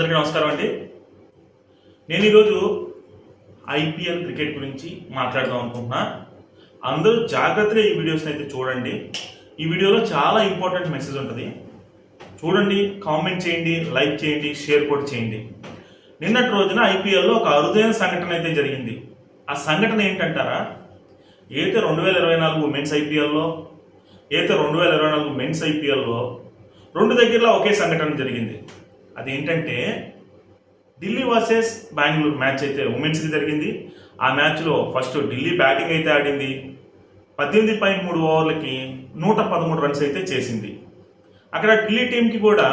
అందరికీ నమస్కారం అండి. నేను ఈరోజు ఐపీఎల్ క్రికెట్ గురించి మాట్లాడదాం అనుకుంటున్నా. అందరూ జాగ్రత్తగా ఈ వీడియోస్ని అయితే చూడండి. ఈ వీడియోలో చాలా ఇంపార్టెంట్ మెసేజ్ ఉంటుంది. చూడండి కామెంట్ చేయండి లైక్ చేయండి షేర్ కూడా చేయండి. నిన్నటి రోజున ఐపీఎల్లో ఒక అరుదైన సంఘటన అయితే జరిగింది. ఆ సంఘటన ఏంటంటారా? ఏదైతే రెండు వేల ఇరవై నాలుగు మెన్స్ ఐపీఎల్లో ఏదైతే రెండు వేల ఇరవై నాలుగు మెన్స్ ఐపీఎల్లో రెండు దగ్గరలో ఒకే సంఘటన జరిగింది. అదేంటంటే ఢిల్లీ వర్సెస్ బెంగళూరు మ్యాచ్ అయితే ఉమెన్స్కి జరిగింది. ఆ మ్యాచ్లో ఫస్ట్ ఢిల్లీ బ్యాటింగ్ అయితే ఆడింది. పద్దెనిమిది పాయింట్ మూడు ఓవర్లకి నూట పదమూడు రన్స్ అయితే చేసింది. అక్కడ ఢిల్లీ టీంకి కూడా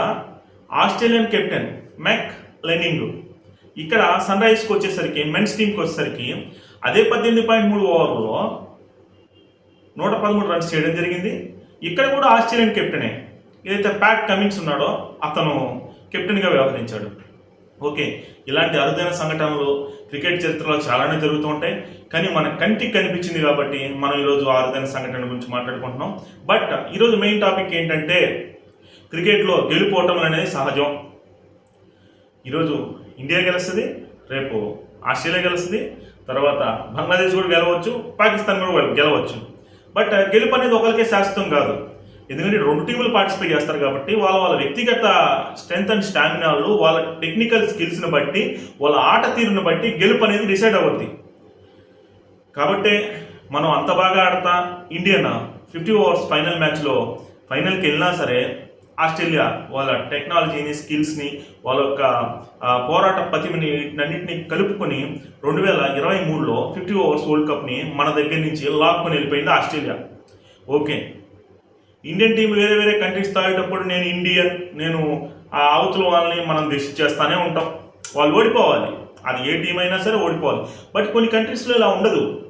ఆస్ట్రేలియన్ కెప్టెన్ మెక్ లెనింగ్ ఇక్కడ సన్ రైజ్కి వచ్చేసరికి మెన్స్ టీంకి వచ్చేసరికి అదే పద్దెనిమిది పాయింట్ మూడు ఓవర్లో నూట పదమూడు రన్స్ చేయడం జరిగింది. ఇక్కడ కూడా ఆస్ట్రేలియన్ కెప్టెనే ఏదైతే ప్యాట్ కమిన్స్ ఉన్నాడో అతను కెప్టెన్గా వ్యవహరించాడు. ఓకే ఇలాంటి అరుదైన సంఘటనలు క్రికెట్ చరిత్రలో చాలానే జరుగుతూ ఉంటాయి. కానీ మన కంటికి కనిపించింది కాబట్టి మనం ఈరోజు అరుదైన సంఘటన గురించి మాట్లాడుకుంటున్నాం. బట్ ఈరోజు మెయిన్ టాపిక్ ఏంటంటే క్రికెట్లో గెలుపోవటం అనేది సహజం ఈరోజు ఇండియా గెలుస్తుంది రేపు ఆస్ట్రేలియా గెలుస్తుంది తర్వాత బంగ్లాదేశ్ కూడా గెలవచ్చు పాకిస్తాన్ కూడా గెలవచ్చు. బట్ గెలుపు అనేది ఒకరికే శాశ్వతం కాదు. ఎందుకంటే రెండు టీములు పార్టిసిపేట్ చేస్తారు కాబట్టి వాళ్ళ వాళ్ళ వ్యక్తిగత స్ట్రెంగ్త్ అండ్ స్టామినాలు వాళ్ళ టెక్నికల్ స్కిల్స్ని బట్టి వాళ్ళ ఆట తీరుని బట్టి గెలుపు అనేది డిసైడ్ అవ్వద్ది. కాబట్టి మనం అంత బాగా ఆడతా ఇండియన్? ఫిఫ్టీ ఓవర్స్ ఫైనల్ మ్యాచ్లో ఫైనల్కి వెళ్ళినా సరే ఆస్ట్రేలియా వాళ్ళ టెక్నాలజీని స్కిల్స్ని వాళ్ళ యొక్క పోరాట పతిమని అన్నింటినీ కలుపుకొని రెండు వేల ఇరవై మూడులో ఫిఫ్టీ ఓవర్స్ వరల్డ్ కప్ని మన దగ్గర నుంచి లాక్కొని వెళ్ళిపోయింది ఆస్ట్రేలియా. ఓకే. ఇండియన్ టీం వేరే వేరే కంట్రీస్ తాగేటప్పుడు నేను ఇండియన్ నేను ఆ అవతల వాళ్ళని మనం దిశ చేస్తానే ఉంటాం. వాళ్ళు ఓడిపోవాలి. అది ఏ టీం అయినా సరే ఓడిపోవాలి. బట్ కొన్ని కంట్రీస్లో ఇలా ఉండదు.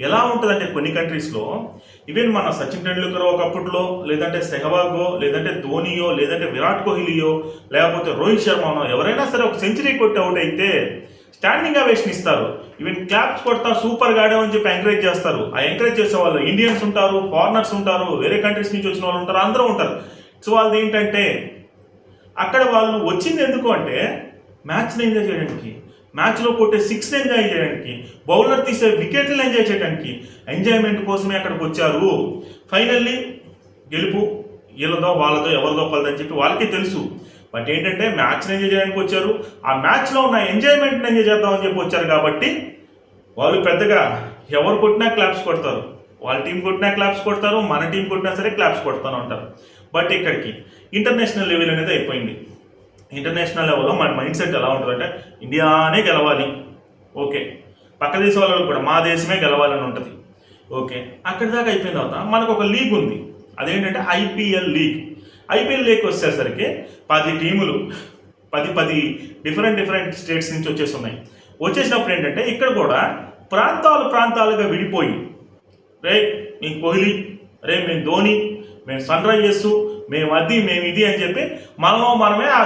ఎలా ఉంటుందంటే కొన్ని కంట్రీస్లో ఈవెన్ మన సచిన్ టెండూల్కర్ ఒకప్పట్లో లేదంటే సెహవాగో లేదంటే ధోనియో లేదంటే విరాట్ కోహ్లీయో లేకపోతే రోహిత్ శర్మనో ఎవరైనా సరే ఒక సెంచరీ కొట్టి అవుట్ అయితే స్టాండింగ్ అవేషన్ ఇస్తారు. ఈవెన్ క్లాప్స్ కొడతా సూపర్ ఆడామని చెప్పి ఎంకరేజ్ చేస్తారు. ఆ ఎంకరేజ్ చేసే వాళ్ళు ఇండియన్స్ ఉంటారు ఫారినర్స్ ఉంటారు వేరే కంట్రీస్ నుంచి వచ్చిన వాళ్ళు ఉంటారు అందరూ ఉంటారు. సో వాళ్ళది ఏంటంటే అక్కడ వాళ్ళు వచ్చింది ఎందుకు అంటే మ్యాచ్ని ఎంజాయ్ చేయడానికి మ్యాచ్లో కొట్టే సిక్స్ ఎంజాయ్ చేయడానికి బౌలర్ తీసే వికెట్లు ఎంజాయ్ చేయడానికి ఎంజాయ్మెంట్ కోసమే అక్కడికి వచ్చారు. ఫైనల్లీ గెలుపు వీళ్ళదో వాళ్ళతో ఎవరిదో ఒకరిదని చెప్పి వాళ్ళకి తెలుసు. బట్ ఏంటంటే మ్యాచ్ని ఎంజాయ్ చేయడానికి వచ్చారు. ఆ మ్యాచ్లో ఉన్న ఎంజాయ్మెంట్ని ఎంజాయ్ చేద్దామని చెప్పి వచ్చారు కాబట్టి వాళ్ళు పెద్దగా ఎవరు కొట్టినా క్లాప్స్ కొడతారు. వాళ్ళ టీం కొట్టినా క్లాప్స్ కొడతారు మన టీం కొట్టినా సరే క్లాప్స్ కొడతాను ఉంటారు బట్ ఇక్కడికి ఇంటర్నేషనల్ లెవెల్ అనేది అయిపోయింది. ఇంటర్నేషనల్ లెవెల్లో మన మైండ్ సెట్ ఎలా ఉంటుందంటే ఇండియానే గెలవాలి. ఓకే పక్క దేశం వాళ్ళకి కూడా మా దేశమే గెలవాలని ఉంటుంది. ఓకే అక్కడి దాకా అయిపోయిన తర్వాత మనకు ఒక లీగ్ ఉంది. అదేంటంటే ఐపీఎల్ లీగ్. ఐపీఎల్ లేక్ వచ్చేసరికి పది టీములు పది పది డిఫరెంట్ డిఫరెంట్ స్టేట్స్ నుంచి వచ్చేసి ఉన్నాయి వచ్చేసినప్పుడు ఏంటంటే ఇక్కడ కూడా ప్రాంతాలు ప్రాంతాలుగా విడిపోయి రే మేము కోహ్లీ రే మేము ధోని మేము సన్ రైజర్స్ మేము అది మేము ఇది అని చెప్పి మనలో మనమే ఆ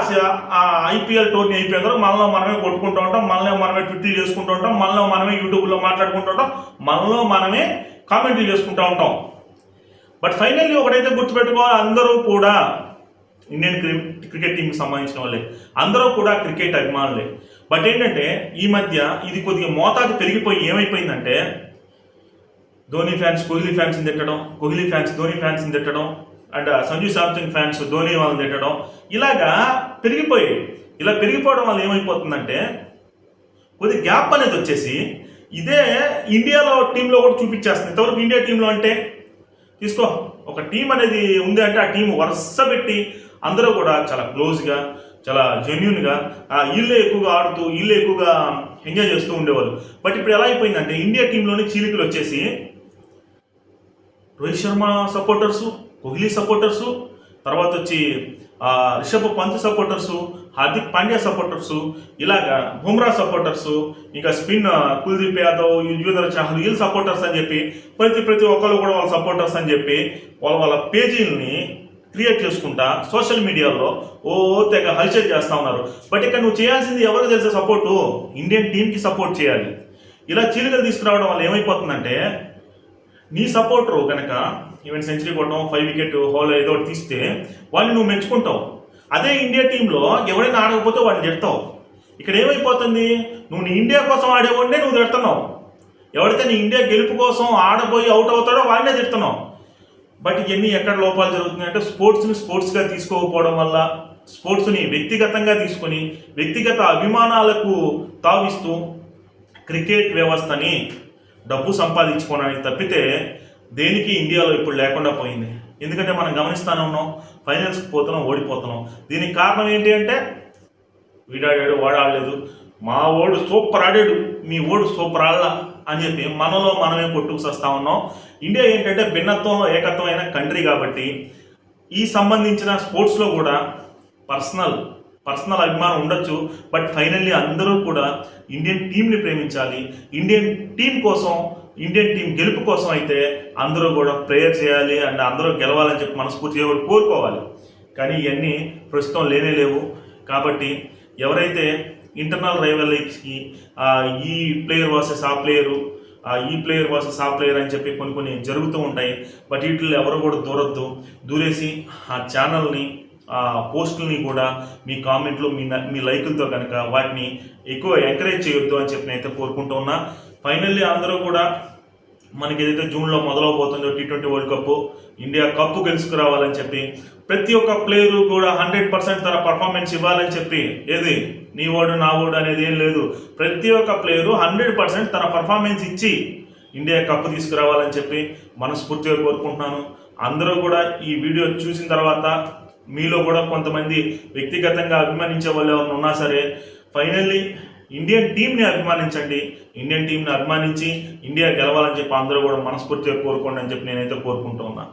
ఆ ఐపీఎల్ టోర్నీ అయిపోయిన తర్వాత మనలో మనమే కొట్టుకుంటూ ఉంటాం మనలో మనమే ట్విట్లు చేసుకుంటూ ఉంటాం మనలో మనమే యూట్యూబ్లో మాట్లాడుకుంటూ ఉంటాం మనలో మనమే కామెంట్లు చేసుకుంటూ ఉంటాం. బట్ ఫైనల్లీ ఒకటైతే గుర్తుపెట్టుకోవాలి అందరూ కూడా ఇండియన్ క్రికెట్ టీంకి సంబంధించిన వాళ్ళే. అందరూ కూడా క్రికెట్ అభిమానులే. బట్ ఏంటంటే ఈ మధ్య ఇది కొద్దిగా మోతాదు పెరిగిపోయి ఏమైపోయిందంటే ధోని ఫ్యాన్స్ కోహ్లీ ఫ్యాన్స్ తిట్టడం కోహ్లీ ఫ్యాన్స్ ధోని ఫ్యాన్స్ తిట్టడం అండ్ సంజు సామ్సంగ్ ఫ్యాన్స్ ధోని వాళ్ళని తిట్టడం ఇలాగా పెరిగిపోయాయి. ఇలా పెరిగిపోవడం వల్ల ఏమైపోతుందంటే కొద్ది గ్యాప్ అనేది వచ్చేసి ఇదే ఇండియాలో టీంలో కూడా చూపించేస్తుంది. ఇంతవరకు ఇండియా టీంలో అంటే తీసుకో. ఒక టీం అనేది ఉంది అంటే ఆ టీం వరుస పెట్టి అందరూ కూడా చాలా క్లోజ్గా చాలా జెన్యున్గా వీళ్ళే ఎక్కువగా ఆడుతూ వీళ్ళే ఎక్కువగా ఎంజాయ్ చేస్తూ ఉండేవాళ్ళు. బట్ ఇప్పుడు ఎలా అయిపోయిందంటే ఇండియా టీంలోనే చీలికలు వచ్చేసి రోహిత్ శర్మ సపోర్టర్సు కోహ్లీ సపోర్టర్సు తర్వాత వచ్చి ఆ, రిషబ్ పంత్ సపోర్టర్సు హార్దిక్ పాండ్యా సపోర్టర్స్ ఇలాగా బుమ్రా సపోర్టర్స్ ఇంకా స్పిన్ కుల్దీప్ యాదవ్ యుజవేంద్ర చహల్ వీళ్ళు సపోర్టర్స్ అని చెప్పి ప్రతి ప్రతి ఒక్కరు కూడా వాళ్ళ సపోర్టర్స్ అని చెప్పి వాళ్ళ వాళ్ళ పేజీలని క్రియేట్ చేసుకుంటా సోషల్ మీడియాలో ఓ తెగ హల్చల్ చేస్తా ఉన్నారు. బట్ ఇక్కడ నువ్వు చేయాల్సింది ఎవరికి తెలిసే సపోర్టు? ఇండియన్ టీంకి సపోర్ట్ చేయాలి. ఇలా చీలికలు తీసుకురావడం వల్ల ఏమైపోతుందంటే నీ సపోర్టరు కనుక ఈవెన్ సెంచరీ కొట్టడం ఫైవ్ వికెట్ హోల్ ఏదో ఒకటి తీస్తే వాళ్ళని నువ్వు మెచ్చుకుంటావు. అదే ఇండియా టీంలో ఎవరైనా ఆడకపోతే వాడిని తిడతావు. ఇక్కడ ఏమైపోతుంది? నువ్వు నీ ఇండియా కోసం ఆడేవాడినే నువ్వు తిడుతున్నావు. ఎవరైతే నీ ఇండియా గెలుపు కోసం ఆడబోయి అవుట్ అవుతాడో వాడినే తిడుతున్నావు. బట్ ఇవన్నీ ఎక్కడ లోపాలు జరుగుతున్నాయి అంటే స్పోర్ట్స్ని స్పోర్ట్స్గా తీసుకోకపోవడం వల్ల స్పోర్ట్స్ని వ్యక్తిగతంగా తీసుకొని వ్యక్తిగత అభిమానాలకు తావిస్తూ క్రికెట్ వ్యవస్థని డబ్బు సంపాదించుకోవడానికి తప్పితే దేనికి ఇండియాలో ఇప్పుడు లేకుండా పోయింది? ఎందుకంటే మనం గమనిస్తూనే ఉన్నాం ఫైనల్స్కి పోతున్నాం ఓడిపోతున్నాం. దీనికి కారణం ఏంటి అంటే వీడాడాడు వాడాడలేదు. మా ఓడు సూపర్ ఆడాడు మీ ఓడు సూపర్ ఆడలా అని చెప్పి మనలో మనమే కొట్టుకు సస్తా ఉన్నాం. ఇండియా ఏంటంటే భిన్నత్వంలో ఏకత్వమైన కంట్రీ కాబట్టి ఈ సంబంధించిన స్పోర్ట్స్లో కూడా పర్సనల్ పర్సనల్ అభిమానం ఉండొచ్చు బట్ ఫైనల్లీ అందరూ కూడా ఇండియన్ టీంని ప్రేమించాలి. ఇండియన్ టీం కోసం ఇండియన్ టీం గెలుపు కోసం అయితే అందరూ కూడా ప్రేయర్ చేయాలి అండ్ అందరూ గెలవాలని చెప్పి మనస్ఫూర్తిగా కూడా కోరుకోవాలి. కానీ ఇవన్నీ ప్రస్తుతం లేనే లేవు. కాబట్టి ఎవరైతే ఇంటర్నల్ రైవల్రీస్కి ఈ ప్లేయర్ వర్సెస్ ఆ ప్లేయరు ఈ ప్లేయర్ వర్సెస్ ఆ ప్లేయర్ అని చెప్పి కొన్ని కొన్ని జరుగుతూ ఉంటాయి. బట్ వీటిలో ఎవరు కూడా దూరొద్దు. దూరేసి ఆ ఛానల్ని పోస్టుల్ని కూడా మీ కామెంట్లు మీ మీ లైకులతో కనుక వాటిని ఎక్కువ ఎంకరేజ్ చేయొద్దు అని చెప్పి నేనైతే కోరుకుంటూ ఉన్నా. ఫైనల్లీ అందరూ కూడా మనకి ఏదైతే జూన్లో మొదలవబోతుందో T twenty world cup India cup గెలుచుకురావాలని చెప్పి ప్రతి ఒక్క ప్లేయరు కూడా హండ్రెడ్ పర్సెంట్ తన పర్ఫార్మెన్స్ ఇవ్వాలని చెప్పి ఏది? నీ ఓడు నా ఓడు అనేది ఏం లేదు. ప్రతి ఒక్క ప్లేయరు హండ్రెడ్ పర్సెంట్ తన పర్ఫార్మెన్స్ ఇచ్చి ఇండియా కప్పు తీసుకురావాలని చెప్పి మనస్ఫూర్తిగా కోరుకుంటున్నాను. అందరూ కూడా ఈ వీడియో చూసిన తర్వాత మీలో కూడా కొంతమంది వ్యక్తిగతంగా అభిమానించే వాళ్ళు ఎవరైనా ఉన్నా సరే ఫైనల్లీ ఇండియన్ టీంని అభిమానించండి. ఇండియన్ టీంని అభిమానించి ఇండియా గెలవాలని చెప్పి అందరూ కూడా మనస్ఫూర్తిగా కోరుకోండి అని చెప్పి నేనైతే కోరుకుంటూ ఉన్నాను.